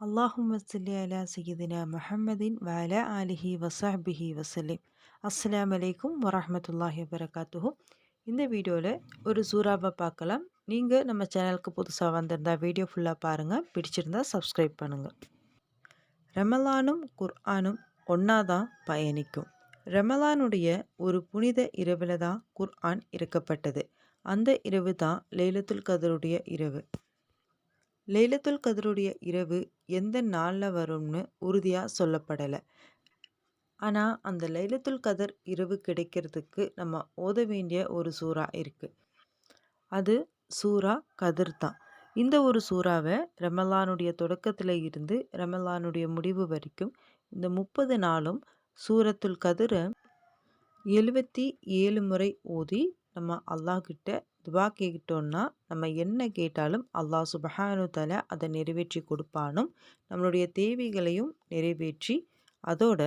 அல்லாஹும் வசல்லி அலா சையதினா முஹம்மதின் வல ஆலிஹி வசாபிஹி வசலிம் அஸ்லாம் வலைக்கும் வரமத்துல்லாஹி வரகாத்துஹு இந்த வீடியோவில் ஒரு சூறாவை பார்க்கலாம். நீங்கள் நம்ம சேனலுக்கு புதுசாக வந்திருந்தால் வீடியோ ஃபுல்லாக பாருங்கள் பிடிச்சிருந்தா சப்ஸ்கிரைப் பண்ணுங்கள் ரமலானும் குர்ஆனும் ஒன்றா தான் பயணிக்கும். ரமலானுடைய ஒரு புனித இரவில் தான் குர்ஆன் இறக்கப்பட்டது. அந்த இரவு தான் லைலத்துல் கதருடைய இரவு. லைலத்துல் கதருடைய இரவு எந்த நாளில் வரும்னு உறுதியாக சொல்லப்படலை. ஆனால் அந்த லைலத்துல் கதர் இரவு கிடைக்கிறதுக்கு நம்ம ஓத வேண்டிய ஒரு சூறா இருக்குது அது சூறா கதிர் தான். இந்த ஒரு சூறாவை ரமலானுடைய தொடக்கத்தில் இருந்து ரமலானுடைய முடிவு வரைக்கும் இந்த முப்பது நாளும் சூரத்துல் கதிரை எழுபத்தி ஏழு முறை ஓதி நம்ம அல்லாஹ்கிட்ட துவா கேட்டோம்னா நம்ம என்ன கேட்டாலும் அல்லாஹ் சுபஹானு தலை அதை நிறைவேற்றி கொடுப்பானும். நம்மளுடைய தேவைகளையும் நிறைவேற்றி அதோட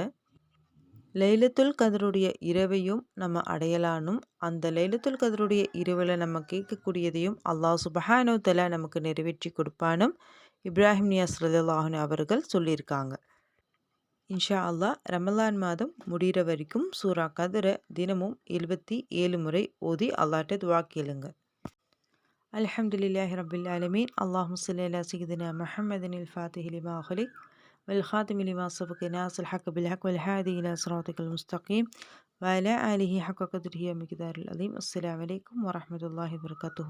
லைலத்துல் கதருடைய இரவையும் நம்ம அடையலானும். அந்த லைலத்துல் கதருடைய இரவில் நம்ம கேட்கக்கூடியதையும் அல்லாஹ் சுபஹானு தலை நமக்கு நிறைவேற்றி கொடுப்பானும். இப்ராஹிம் நியாஸ் ரலாஹன் அவர்கள் சொல்லியிருக்காங்க. இன்ஷா அல்லா ரமலான் மாதம் முடிகிற வரைக்கும் சூரா கதிரை தினமும் எழுபத்தி ஏழு முறை ஓதி அல்லாட்ட துவா கேளுங்க அலமதுல்லாஹி ரபில் அலமீன் அல்லாஹ் முசல்லா சீதனா மஹமதின் ஃபாத்திஹி லிமா ஹலிக் والخاتم لما سبق ناس الحق بالحق والهادي إلى صراطك المستقيم وعلى آله حق قدره ومقدار العظيم السلام عليكم ورحمة الله وبركاته